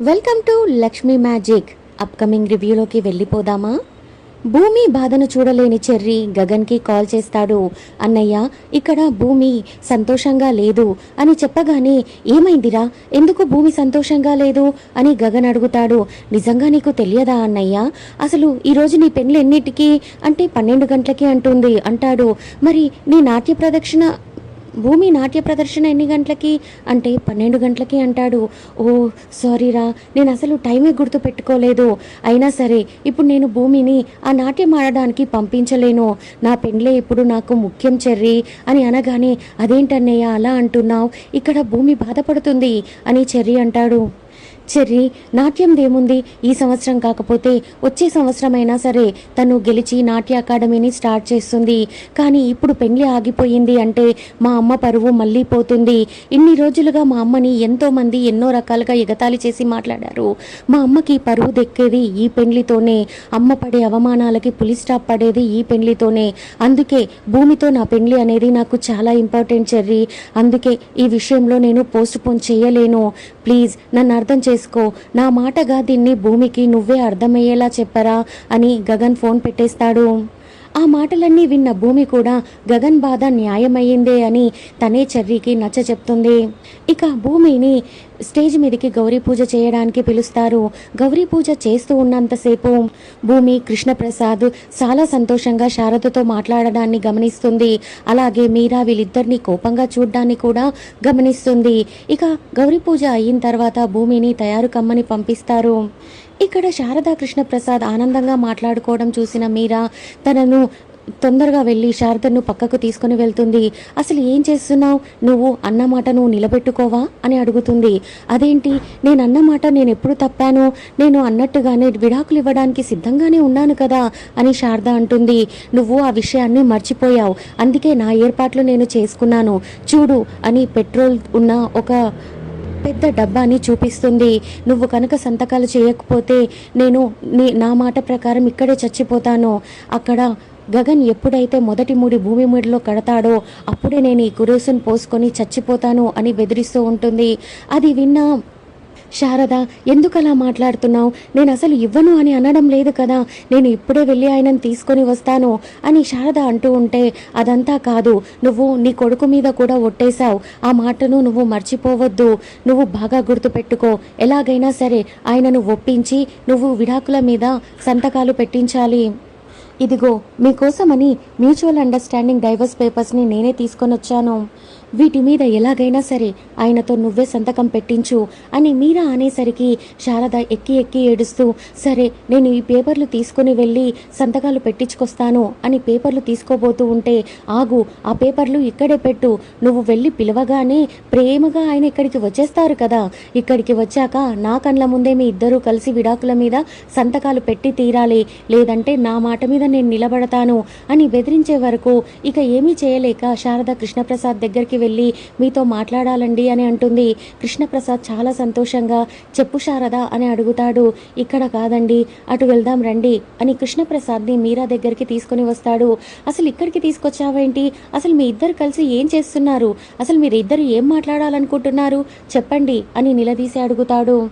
Welcome to Lakshmi magic upcoming రివ్యూలోకి వెళ్ళిపోదామా? భూమి బాధను చూడలేని చెర్రి గగన్కి కాల్ చేస్తాడు. అన్నయ్య ఇక్కడ భూమి సంతోషంగా లేదు అని చెప్పగానే ఏమైందిరా? ఎందుకు భూమి సంతోషంగా లేదు అని గగన్ అడుగుతాడు. నిజంగా నీకు తెలియదా అన్నయ్య? అసలు ఈరోజు నీ పెళ్ళి ఎన్నిటికీ అంటే పన్నెండు గంటలకి అంటుంది. అంటాడు. మరి నీ నాట్య ప్రదక్షిణ భూమి నాట్య ప్రదర్శన ఎన్ని గంటలకి? అంటే పన్నెండు గంటలకి అంటాడు. ఓ సారీరా నేను అసలు టైమే గుర్తు పెట్టుకోలేదు. అయినా సరే ఇప్పుడు నేను భూమిని ఆ నాట్యం ఆడడానికి పంపించలేను. నా పెండ్లే ఇప్పుడు నాకు ముఖ్యం చెర్రి అని అనగానే అదేంటన్నయ్య అలా అంటున్నావు? ఇక్కడ భూమి బాధపడుతుంది అని చెర్రి అంటాడు. చెర్రీ నాట్యం దేముంది ఈ సంవత్సరం కాకపోతే వచ్చే సంవత్సరమైనా సరే తను గెలిచి నాట్య అకాడమీని స్టార్ట్ చేస్తుంది. కానీ ఇప్పుడు పెళ్ళి ఆగిపోయింది అంటే మా అమ్మ పరువు మళ్ళీ పోతుంది. ఇన్ని రోజులుగా మా అమ్మని ఎంతో మంది ఎన్నో రకాలుగా ఎగతాళి చేసి మాట్లాడారు. మా అమ్మకి పరువు దెక్కేది ఈ పెళ్ళితోనే అమ్మ పడే అవమానాలకి పులి స్టాప్ పడేది ఈ పెళ్ళితోనే అందుకే భూమితో నా పెళ్ళి అనేది నాకు చాలా ఇంపార్టెంట్ చెర్రీ. అందుకే ఈ విషయంలో నేను పోస్ట్ పోన్ చేయలేను. ప్లీజ్ నన్ను అర్థం చేసుకో. నా మాటగా దీన్ని భూమికి నువ్వే అర్థమయ్యేలా చెప్పరా అని గగన్ ఫోన్ పెట్టేస్తాడు. ఆ మాటలన్నీ విన్న భూమి కూడా గగన్ బాధ న్యాయమయ్యిందే అని తనే చెర్రీకి నచ్చ చెప్తుంది ఇక భూమిని స్టేజ్ మీదకి గౌరీ పూజ చేయడానికి పిలుస్తారు. గౌరీ పూజ చేస్తూ ఉన్నంతసేపు భూమి కృష్ణప్రసాద్ చాలా సంతోషంగా శారదతో మాట్లాడడాన్ని గమనిస్తుంది. అలాగే మీరా వీళ్ళిద్దరిని కోపంగా చూడ్డాన్ని కూడా గమనిస్తుంది. ఇక గౌరీ పూజ అయిన తర్వాత భూమిని తయారు కమ్మని పంపిస్తారు. ఇక్కడ శారదా కృష్ణప్రసాద్ ఆనందంగా మాట్లాడుకోవడం చూసిన మీరా తనను తొందరగా వెళ్ళి శారదను పక్కకు తీసుకుని వెళ్తుంది. అసలు ఏం చేస్తున్నావు? నువ్వు అన్నమాటను నువ్వు నిలబెట్టుకోవా? అని అడుగుతుంది. అదేంటి? నేను అన్నమాట నేను ఎప్పుడు తప్పాను? నేను అన్నట్టుగానే విడాకులు ఇవ్వడానికి సిద్ధంగానే ఉన్నాను కదా? అని శారద అంటుంది. నువ్వు ఆ విషయాన్ని మర్చిపోయావు. అందుకే నా ఏర్పాట్లు నేను చేసుకున్నాను. చూడు అని పెట్రోల్ ఉన్న ఒక పెద్ద డబ్బాని చూపిస్తుంది. నువ్వు కనుక సంతకాలు చేయకపోతే నేను నీ నా మాట ప్రకారం ఇక్కడే చచ్చిపోతాను. అక్కడ గగన్ ఎప్పుడైతే మొదటి ముడి భూమి ముడిలో కడతాడో అప్పుడే నేను ఈ కురేసును పోసుకొని చచ్చిపోతాను అని బెదిరిస్తూ ఉంటుంది. అది విన్నా శారద ఎందుకు అలా మాట్లాడుతున్నావు? నేను అసలు ఇవ్వను అని అనడం లేదు కదా. నేను ఇప్పుడే వెళ్ళి ఆయనను తీసుకొని వస్తాను అని శారద అంటూ ఉంటే అదంతా కాదు. నువ్వు నీ కొడుకు మీద కూడా ఒట్టేశావు. ఆ మాటను నువ్వు మర్చిపోవద్దు. నువ్వు బాగా గుర్తుపెట్టుకో. ఎలాగైనా సరే ఆయనను ఒప్పించి నువ్వు విడాకుల మీద సంతకాలు పెట్టించాలి. ఇదిగో మీకోసమని మ్యూచువల్ అండర్స్టాండింగ్ డైవర్స్ పేపర్స్ని నేనే తీసుకొని వచ్చాను వీటి మీద ఎలాగైనా సరే ఆయనతో నువ్వే సంతకం పెట్టించు అని మీరా అనేసరికి శారద ఎక్కి ఎక్కి ఏడుస్తూ సరే నేను ఈ పేపర్లు తీసుకుని వెళ్ళి సంతకాలు పెట్టించుకొస్తాను అని పేపర్లు తీసుకోబోతూ ఉంటే ఆగు ఆ పేపర్లు ఇక్కడే పెట్టు నువ్వు వెళ్ళి పిలవగానే ప్రేమగా ఆయన ఇక్కడికి వచ్చేస్తారు కదా. ఇక్కడికి వచ్చాక నా కండ్ల ముందే మీ ఇద్దరూ కలిసి విడాకుల మీద సంతకాలు పెట్టి తీరాలి లేదంటే నా మాట మీద నేను నిలబడతాను అని బెదిరించే వరకు ఇక ఏమీ చేయలేక శారద కృష్ణప్రసాద్ దగ్గరికి వెళ్ళి మీతో మాట్లాడాలండి అని అంటుంది. కృష్ణప్రసాద్ చాలా సంతోషంగా చెప్పు శారద అని అడుగుతాడు. ఇక్కడ కాదండి అటు వెళ్దాం రండి అని కృష్ణప్రసాద్ని మీరా దగ్గరికి తీసుకొని వస్తాడు. అసలు ఇక్కడికి తీసుకొచ్చావేంటి? అసలు మీ ఇద్దరు కలిసి ఏం చేస్తున్నారు? అసలు మీరు ఇద్దరు ఏం మాట్లాడాలనుకుంటున్నారు? చెప్పండి అని నిలదీసి అడుగుతాడు.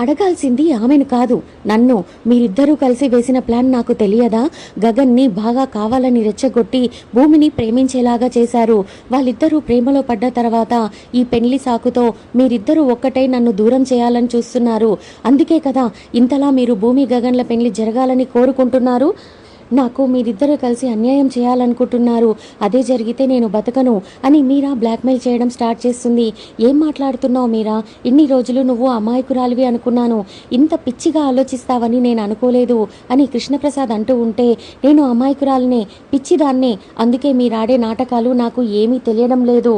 అడగాల్సింది ఆమెను కాదు నన్ను. మీరిద్దరూ కలిసి వేసిన ప్లాన్ నాకు తెలియదా? గగన్ని బాగా కావాలని రెచ్చగొట్టి భూమిని ప్రేమించేలాగా చేశారు. వాళ్ళిద్దరూ ప్రేమలో పడ్డ తర్వాత ఈ పెళ్ళి సాకుతో మీరిద్దరూ ఒక్కటై నన్ను దూరం చేయాలని చూస్తున్నారు. అందుకే కదా ఇంతలా మీరు భూమి గగన్ల పెళ్ళి జరగాలని కోరుకుంటున్నారు? నాకు మీరిద్దరూ కలిసి అన్యాయం చేయాలనుకుంటున్నారు. అదే జరిగితే నేను బతకను అని మీరా బ్లాక్మెయిల్ చేయడం స్టార్ట్ చేస్తుంది. ఏం మాట్లాడుతున్నావు మీరా? ఇన్ని రోజులు నువ్వు అమాయకురాలివి అనుకున్నాను. ఇంత పిచ్చిగా ఆలోచిస్తావని నేను అనుకోలేదు అని కృష్ణప్రసాద్ అంటూ ఉంటే నేను అమాయకురాలినే పిచ్చిదాన్నే అందుకే మీరాడే నాటకాలు నాకు ఏమీ తెలియడం లేదు.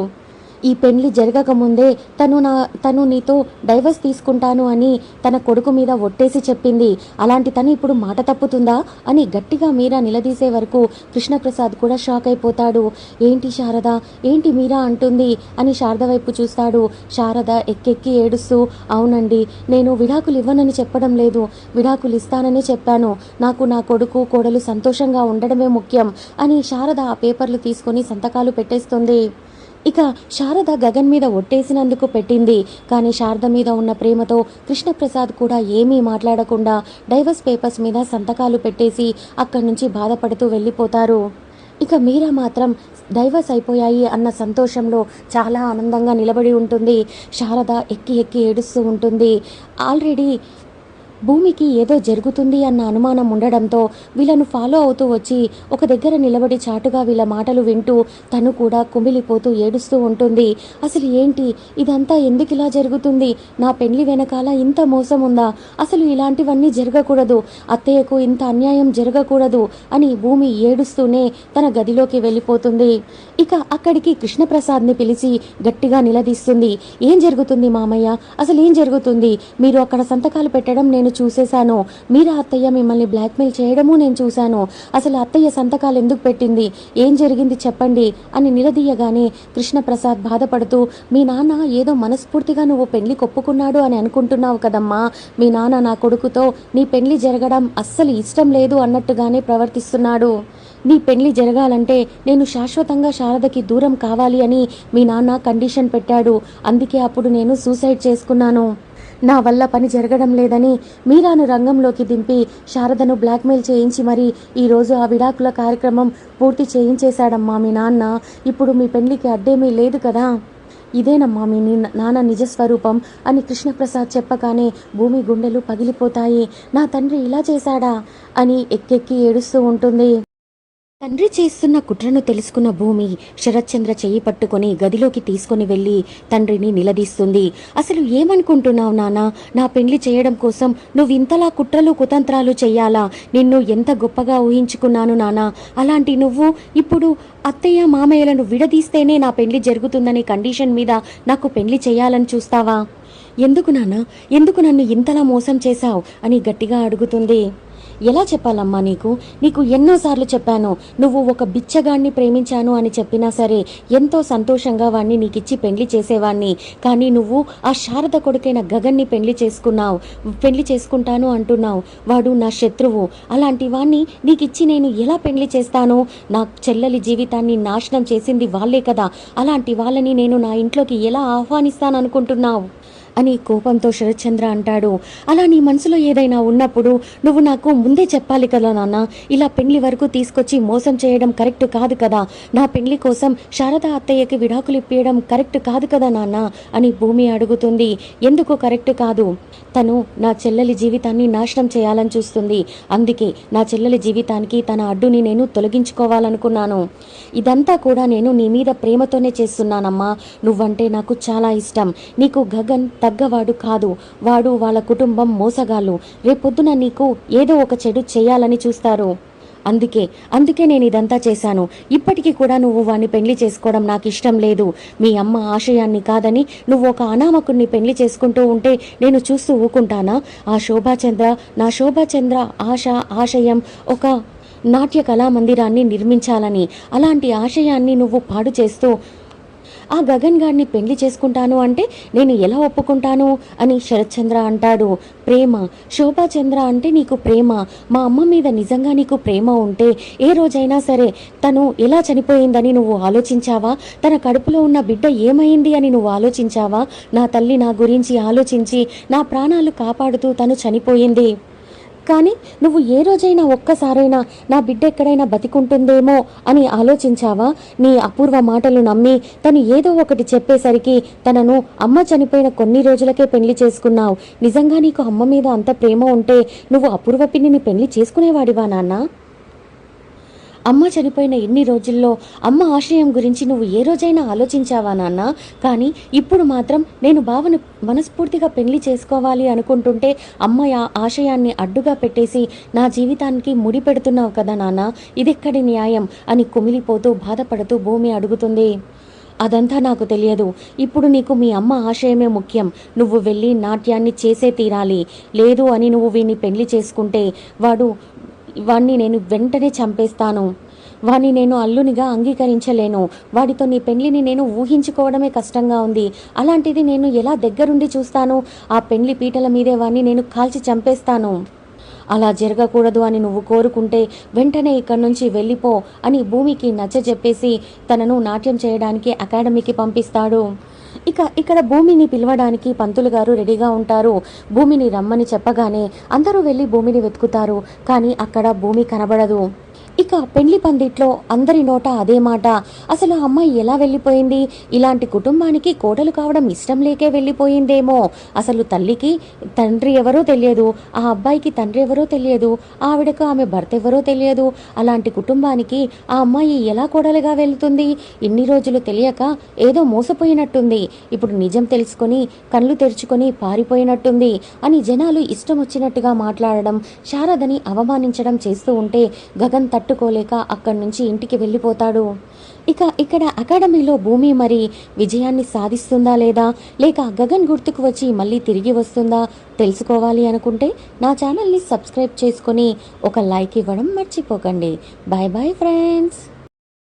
ఈ పెళ్ళి జరగకముందే తను నా తను నీతో డైవర్స్ తీసుకుంటాను అని తన కొడుకు మీద ఒట్టేసి చెప్పింది. అలాంటి తను ఇప్పుడు మాట తప్పుతుందా? అని గట్టిగా మీరా నిలదీసే వరకు కృష్ణప్రసాద్ కూడా షాక్ అయిపోతాడు. ఏంటి శారద? ఏంటి మీరా అంటుంది అని శారద వైపు చూస్తాడు. శారద ఎక్కెక్కి ఏడుస్తూ అవునండి నేను విడాకులు ఇవ్వనని చెప్పడం లేదు. విడాకులు ఇస్తానని చెప్పాను. నాకు నా కొడుకు కోడలు సంతోషంగా ఉండడమే ముఖ్యం అని శారద ఆ పేపర్లు తీసుకొని సంతకాలు పెట్టేస్తుంది. ఇక శారద గగన్ మీద ఒట్టేసినందుకు పెట్టింది. కానీ శారద మీద ఉన్న ప్రేమతో కృష్ణప్రసాద్ కూడా ఏమీ మాట్లాడకుండా డైవర్స్ పేపర్స్ మీద సంతకాలు పెట్టేసి అక్కడి నుంచి బాధపడుతూ వెళ్ళిపోతారు. ఇక మీరా మాత్రం డైవర్స్ అయిపోయాయి అన్న సంతోషంలో చాలా ఆనందంగా నిలబడి ఉంటుంది. శారద ఎక్కి ఎక్కి ఏడుస్తూ ఉంటుంది. ఆల్రెడీ భూమికి ఏదో జరుగుతుంది అన్న అనుమానం ఉండడంతో వీళ్ళను ఫాలో అవుతూ వచ్చి ఒక దగ్గర నిలబడి చాటుగా వీళ్ళ మాటలు వింటూ తను కూడా కుమిలిపోతూ ఏడుస్తూ ఉంటుంది. అసలు ఏంటి? ఇదంతా ఎందుకు ఇలా జరుగుతుంది? నా పెళ్ళి వెనకాల ఇంత మోసం ఉందా? అసలు ఇలాంటివన్నీ జరగకూడదు. అత్తయ్యకు ఇంత అన్యాయం జరగకూడదు అని భూమి ఏడుస్తూనే తన గదిలోకి వెళ్ళిపోతుంది. ఇక అక్కడికి కృష్ణప్రసాద్ని పిలిచి గట్టిగా నిలదీస్తుంది. ఏం జరుగుతుంది మామయ్య? అసలు ఏం జరుగుతుంది? మీరు అక్కడ సంతకాలు పెట్టడం నేను చూసేశాను. మీరా అత్తయ్య మిమ్మల్ని బ్లాక్మెయిల్ చేయడము నేను చూశాను. అసలు అత్తయ్య సంతకాలు ఎందుకు పెట్టింది? ఏం జరిగింది చెప్పండి అని నిలదీయగానే కృష్ణప్రసాద్ బాధపడుతూ మీ నాన్న ఏదో మనస్ఫూర్తిగా నువ్వు పెళ్ళి కొప్పుకున్నాడు అని అనుకుంటున్నావు కదమ్మా. మీ నాన్న నా కొడుకుతో నీ పెళ్ళి జరగడం అస్సలు ఇష్టం లేదు అన్నట్టుగానే ప్రవర్తిస్తున్నాడు. నీ పెళ్ళి జరగాలంటే నేను శాశ్వతంగా శారదకి దూరం కావాలి అని మీ నాన్న కండిషన్ పెట్టాడు. అందుకే అప్పుడు నేను సూసైడ్ చేసుకున్నాను. నా వల్ల పని జరగడం లేదని మీరాను రంగంలోకి దింపి శారదను బ్లాక్మెయిల్ చేయించి మరి ఈరోజు ఆ విడాకుల కార్యక్రమం పూర్తి చేయించేశాడమ్మా మీ నాన్న. ఇప్పుడు మీ పెళ్ళికి అడ్డేమీ లేదు కదా. ఇదేనమ్మా మీ నాన్న నిజస్వరూపం అని కృష్ణప్రసాద్ చెప్పగానే భూమి గుండెలు పగిలిపోతాయి. నా తండ్రి ఇలా చేశాడా? అని ఎక్కెక్కి ఏడుస్తూ ఉంటుంది. తండ్రి చేస్తున్న కుట్రను తెలుసుకున్న భూమి శరత్చంద్ర చెయ్యి పట్టుకొని గదిలోకి తీసుకొని వెళ్ళి తండ్రిని నిలదీస్తుంది. అసలు ఏమనుకుంటున్నావు నాన్న నా పెళ్ళి చేయడం కోసం నువ్వు ఇంతలా కుట్రలు కుతంత్రాలు చెయ్యాలా? నిన్ను ఎంత గొప్పగా ఊహించుకున్నాను నాన్న అలాంటి నువ్వు ఇప్పుడు అత్తయ్య మామయ్యలను విడదీస్తేనే నా పెళ్ళి జరుగుతుందనే కండిషన్ మీద నాకు పెళ్ళి చేయాలని చూస్తావా? ఎందుకు నాన్న ఎందుకు నన్ను ఇంతలా మోసం చేశావు? అని గట్టిగా అడుగుతుంది. ఎలా చెప్పాలమ్మా నీకు? నీకు ఎన్నోసార్లు చెప్పాను నువ్వు ఒక బిచ్చగాణ్ణి ప్రేమించాను అని చెప్పినా సరే ఎంతో సంతోషంగా వాణ్ణి నీకిచ్చి పెళ్ళి చేసేవాణ్ణి. కానీ నువ్వు ఆ శారద కొడుకైన గగన్ని పెళ్ళి చేసుకున్నావు పెళ్ళి చేసుకుంటాను అంటున్నావు. వాడు నా శత్రువు. అలాంటి వాణ్ణి నీకిచ్చి నేను ఎలా పెళ్ళి చేస్తాను? నా చెల్లెలి జీవితాన్ని నాశనం చేసింది వాళ్ళే కదా. అలాంటి వాళ్ళని నేను నా ఇంట్లోకి ఎలా ఆహ్వానిస్తాననుకుంటున్నావు? అని కోపంతో శరత్చంద్ర అంటాడు అలా నీ మనసులో ఏదైనా ఉన్నప్పుడు నువ్వు నాకు ముందే చెప్పాలి కదా నాన్న. ఇలా పెళ్ళి వరకు తీసుకొచ్చి మోసం చేయడం కరెక్ట్ కాదు కదా. నా పెళ్ళి కోసం శారద అత్తయ్యకి విడాకులు ఇప్పించడం కరెక్ట్ కాదు కదా నాన్న అని భూమి అడుగుతుంది. ఎందుకు కరెక్ట్ కాదు? తను నా చెల్లెలి జీవితాన్ని నాశనం చేయాలని చూస్తుంది. అందుకే నా చెల్లెలి జీవితానికి తన అడ్డుని నేను తొలగించుకోవాలనుకున్నాను. ఇదంతా కూడా నేను నీ మీద ప్రేమతోనే చేస్తున్నానమ్మా. నువ్వంటే నాకు చాలా ఇష్టం. నీకు గగన్ తగ్గవాడు కాదు. వాడు వాళ్ళ కుటుంబం మోసగాళ్ళు. రేపొద్దున నీకు ఏదో ఒక చెడు చేయాలని చూస్తారు. అందుకే అందుకే నేను ఇదంతా చేశాను. ఇప్పటికీ కూడా నువ్వు వాణ్ణి పెళ్ళి చేసుకోవడం నాకు ఇష్టం లేదు. మీ అమ్మ ఆశయాన్ని కాదని నువ్వు ఒక అనామకుడిని పెళ్ళి చేసుకుంటూ ఉంటే నేను చూస్తూ ఊకుంటానా? ఆ శోభాచంద్ర నా శోభాచంద్ర ఆశ ఆశయం ఒక నాట్య కళా మందిరాన్ని నిర్మించాలని. అలాంటి ఆశయాన్ని నువ్వు పాడు చేస్తూ ఆ గగన్ గారిని పెళ్ళి చేసుకుంటాను అంటే నేను ఎలా ఒప్పుకుంటాను? అని శరత్చంద్ర అంటాడు. ప్రేమ. శోభాచంద్ర అంటే నీకు ప్రేమ. మా అమ్మ మీద నిజంగా నీకు ప్రేమ ఉంటే ఏ రోజైనా సరే తను ఎలా చనిపోయిందని నువ్వు ఆలోచించావా? తన కడుపులో ఉన్న బిడ్డ ఏమైంది అని నువ్వు ఆలోచించావా? నా తల్లి నా గురించి ఆలోచించి నా ప్రాణాలు కాపాడుతూ తను చనిపోయింది. కానీ నువ్వు ఏ రోజైనా ఒక్కసారైనా నా బిడ్డ ఎక్కడైనా బతికుంటుందేమో అని ఆలోచించావా? నీ అపూర్వ మాటలు నమ్మి తను ఏదో ఒకటి చెప్పేసరికి తనను అమ్మ చనిపోయిన కొన్ని రోజులకే పెళ్ళి చేసుకున్నావు. నిజంగా నీకు అమ్మ మీద అంత ప్రేమ ఉంటే నువ్వు అపూర్వ పిన్నిని పెళ్ళి చేసుకునేవాడివా నాన్న? అమ్మ చనిపోయిన ఎన్ని రోజుల్లో అమ్మ ఆశయం గురించి నువ్వు ఏ రోజైనా ఆలోచించావా నాన్న? కానీ ఇప్పుడు మాత్రం నేను బావను మనస్ఫూర్తిగా పెళ్ళి చేసుకోవాలి అనుకుంటుంటే అమ్మ ఆశయాన్ని అడ్డుగా పెట్టేసి నా జీవితానికి ముడి పెడుతున్నావు కదా నాన్న? ఇదెక్కడి న్యాయం? అని కుమిలిపోతూ బాధపడుతూ భూమి అడుగుతుంది. అదంతా నాకు తెలియదు. ఇప్పుడు నీకు మీ అమ్మ ఆశయమే ముఖ్యం. నువ్వు వెళ్ళి నాట్యాన్ని చేసే తీరాలి. లేదు అని నువ్వు వీడిని పెళ్ళి చేసుకుంటే వాడు వాణ్ణి నేను వెంటనే చంపేస్తాను. వాణ్ణి నేను అల్లునిగా అంగీకరించలేను. వాడితో నీ పెళ్ళిని నేను ఊహించుకోవడమే కష్టంగా ఉంది. అలాంటిది నేను ఎలా దగ్గరుండి చూస్తాను? ఆ పెళ్ళి పీటల మీదే వాణ్ణి నేను కాల్చి చంపేస్తాను. అలా జరగకూడదు అని నువ్వు కోరుకుంటే వెంటనే ఇక్కడి నుంచి వెళ్ళిపో అని భూమికి నచ్చజెప్పేసి తనను నాట్యం చేయడానికి అకాడమీకి పంపిస్తాడు. ఇక ఇక్కడ భూమిని పిలవడానికి పంతులు గారు రెడీగా ఉంటారు. భూమిని రమ్మని చెప్పగానే అందరూ వెళ్ళి భూమిని వెతుకుతారు. కానీ అక్కడ భూమి కనబడదు. ఇక పెళ్ళి పందిట్లో అందరి నోట అదే మాట. అసలు ఆ అమ్మాయి ఎలా వెళ్ళిపోయింది? ఇలాంటి కుటుంబానికి కోడలు కావడం ఇష్టం లేకే వెళ్ళిపోయిందేమో. అసలు తల్లికి తండ్రి ఎవరో తెలియదు. ఆ అబ్బాయికి తండ్రి ఎవరో తెలియదు. ఆవిడకు ఆమె భర్త ఎవరో తెలియదు. అలాంటి కుటుంబానికి ఆ అమ్మాయి ఎలా కోడలుగా వెళ్తుంది? ఇన్ని రోజులు తెలియక ఏదో మోసపోయినట్టుంది. ఇప్పుడు నిజం తెలుసుకొని కళ్ళు తెరుచుకొని పారిపోయినట్టుంది అని జనాలు ఇష్టం వచ్చినట్టుగా మాట్లాడడం శారదని అవమానించడం చేస్తూ ఉంటే గగన్ తట్టు తట్టుకోలేక అక్కడి నుంచి ఇంటికి వెళ్ళిపోతాడు. ఇక ఇక్కడ అకాడమీలో భూమి మరి విజయాన్ని సాధిస్తుందా లేదా? లేక గగన్ గుర్తుకు వచ్చి మళ్ళీ తిరిగి వస్తుందా? తెలుసుకోవాలి అనుకుంటే నా ఛానల్ని సబ్స్క్రైబ్ చేసుకొని ఒక లైక్ ఇవ్వడం మర్చిపోకండి. Bye bye friends.